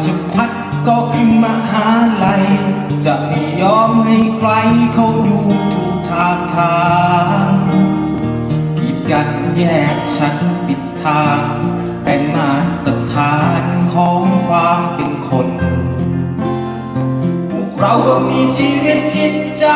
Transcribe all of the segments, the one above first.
ราชพัฒก็คือมหาลัย จะไม่ยอมให้ใครเขาดูถูกทาทางกีดกันแยกฉันปิดทาง เป็นมาตรฐานของความเป็นคน พวกเราก็มีชีวิตจิตใจ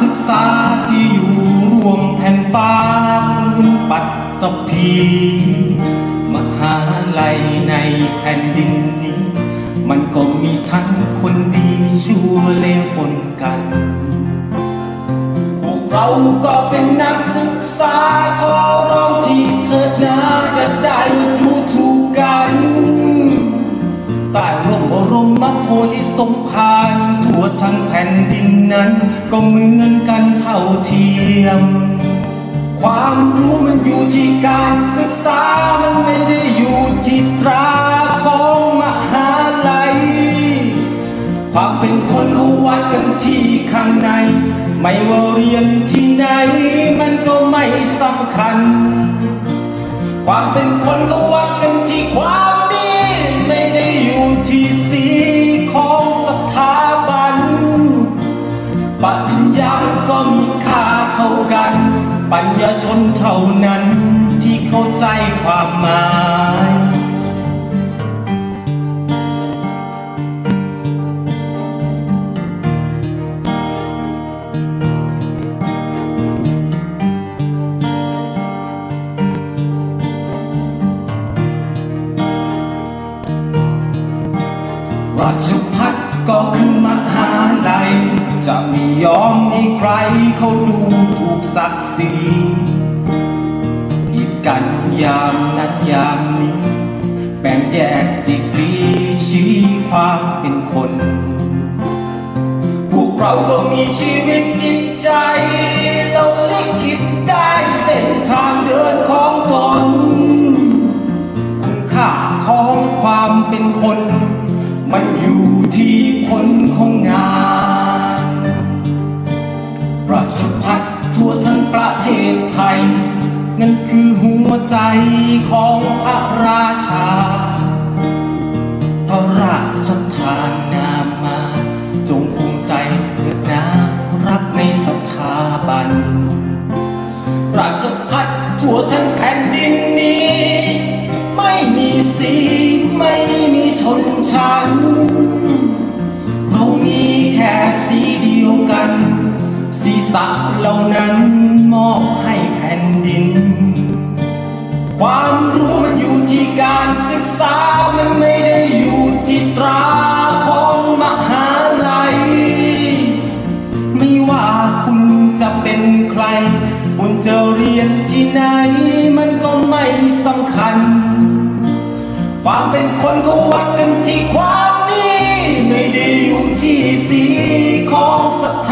ศึกษาที่อยู่รวมแผ่นฟ้าพื้นปัตตภีมหาลัยในแผ่นดินนี้ มันก็มีทั้งคนดีชั่วเลวปนกัน พวกเราก็เป็นนักศึกษาขอร้องที่เถิดนาจะได้ดูถูกกันใต้ร่มบรมโพธิสมภาร วทั้งแผ่นดินนั้น ก็เหมือนกันเท่าเทียม ความรู้มันอยู่ที่การศึกษา มันไม่ได้อยู่ที่ตราของมหาลัย ความเป็นคนเขาวัดกันที่ข้างใน ไม่ว่าเรียนที่ไหน มันก็ไม่สำคัญ ความเป็นคนเขาวัดกันที่ความ ญญาก็มีค่าเท่ากัน ปัญญาชนเท่านั้นที่เข้าใจความหมายราช ยอมให้ใครเขาดูถูกศักดิ์ศรีผิดกันอย่างนั้นอย่างนี้แบ่งแยกดีกรีชี้ความเป็นคน พวกเราก็มีชีวิตจิตใจ ใจของพระราชา พระราชทานนามมา จงภูมิใจเถิดนะรักในสถาบัน ราชพัฒทั่วทั้งแผ่นดินนี้ ไม่มีสีไม่มีชนชั้น เรามีแค่สีเดียวกัน สีสักเหล่านั้นมอบให้แผ่นดิน ความรู้มันอยู่ที่การศึกษา มันไม่ได้อยู่ที่ตราของมหาลัย ไม่ว่าคุณจะเป็นใคร คุณจะเรียนที่ไหน มันก็ไม่สำคัญ ความเป็นคนเขาวัดกันที่ความดี ไม่ได้อยู่ที่สีของสถา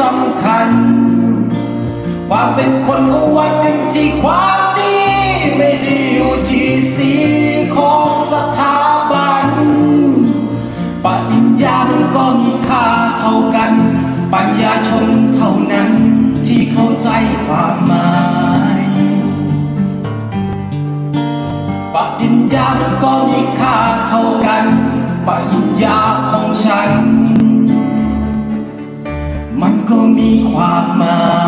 สำคัญ ความเป็นคนเขาวัดกันที่ความดี ไม่ได้อยู่ที่สีของสถาบันปริญญามันก็มีค่าเท่ากัน ปัญญาชนเท่านั้นที่เข้าใจความหมายปริญญามันก็มีค่า ของ